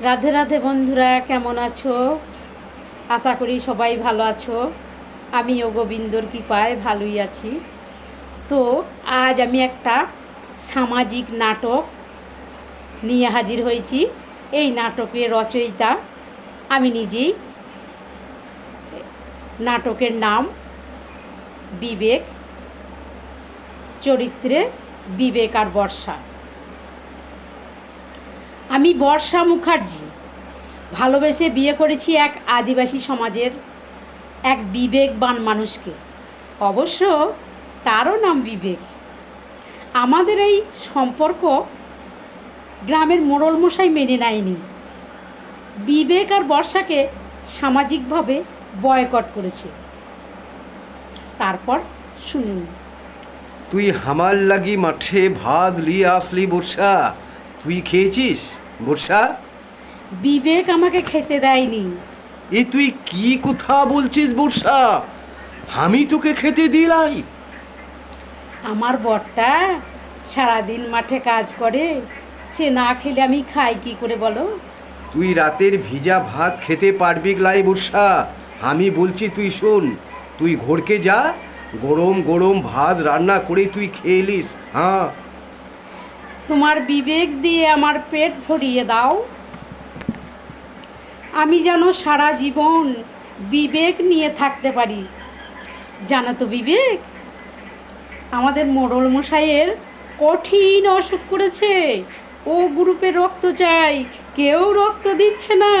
রাধে রাধে বন্ধুরা, কেমন আছো? আশা করি সবাই ভালো আছো। আমিও গোবিন্দর কৃপায় ভালোই আছি। তো আজ আমি একটা সামাজিক নাটক নিয়ে হাজির হয়েছি। এই নাটকের রচয়িতা আমি নিজেই। নাটকের নাম বিবেক, চরিত্রে বিবেক আর বর্ষা। আমি বর্ষা মুখার্জি। ভালোবেসে বিয়ে করেছি এক আদিবাসী সমাজের এক বিবেকবান মানুষকে। অবশ্য তারও নাম বিবেক। আমাদের এই সম্পর্ক গ্রামের মোড়ল মশাই মেনে নেয়নি। বিবেক আর বর্ষাকে সামাজিকভাবে বয়কট করেছে। তারপর শুনুন। তুই হামার লাগি মাঠে ভাত লিয়ে আসলি বর্ষা। তুই খেয়েছিস? বর্ষা বিবেক আমাকে খেতে দেয়নি। এ তুই কি কথা বলছিস বর্ষা আমি তোকে খেতে দিলাই। আমার বরটা সারাদিন মাঠে কাজ করে সে না খেলে আমি খাই কি করে বলো? তুই রাতের ভিজা ভাত খেতে পারবি লাই বর্ষা আমি বলছি তুই শোন তুই ঘরকে যা গরম গরম ভাত রান্না করে তুই খেয়ে হ্যাঁ তোমার বিবেক দিয়ে আমার পেট ভরিয়ে দাও। আমি যেন সারা জীবন বিবেক নিয়ে থাকতে পারি। জানো তো বিবেক, আমাদের মোড়ল মশাইয়ের কঠিন অসুখ করেছে। ও গ্রুপে রক্ত চাই, কেউ রক্ত দিচ্ছে না।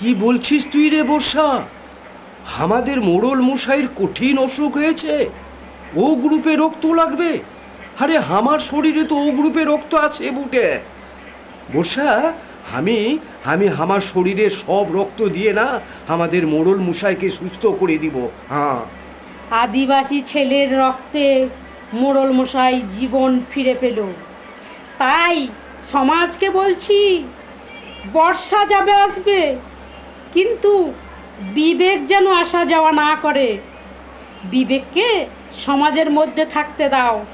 কি বলছিস তুই রে বর্ষা? আমাদের মোড়ল মশাইয়ের কঠিন অসুখ হয়েছে। ও গ্রুপে রক্ত লাগবে। আরে আমার শরীরে তো ও গ্রুপে রক্ত আছে বুটে। বর্ষা, আমি আমি আমার শরীরে সব রক্ত দিয়ে না আমাদের মোড়ল মশাইকে সুস্থ করে দিব। হ্যাঁ। আদিবাসী ছেলের রক্তে মোড়ল মশাই জীবন ফিরে পেল। তাই সমাজকে বলছি, বর্ষা যাবে আসবে, কিন্তু বিবেক যেন আসা যাওয়া না করে। বিবেককে সমাজের মধ্যে থাকতে দাও।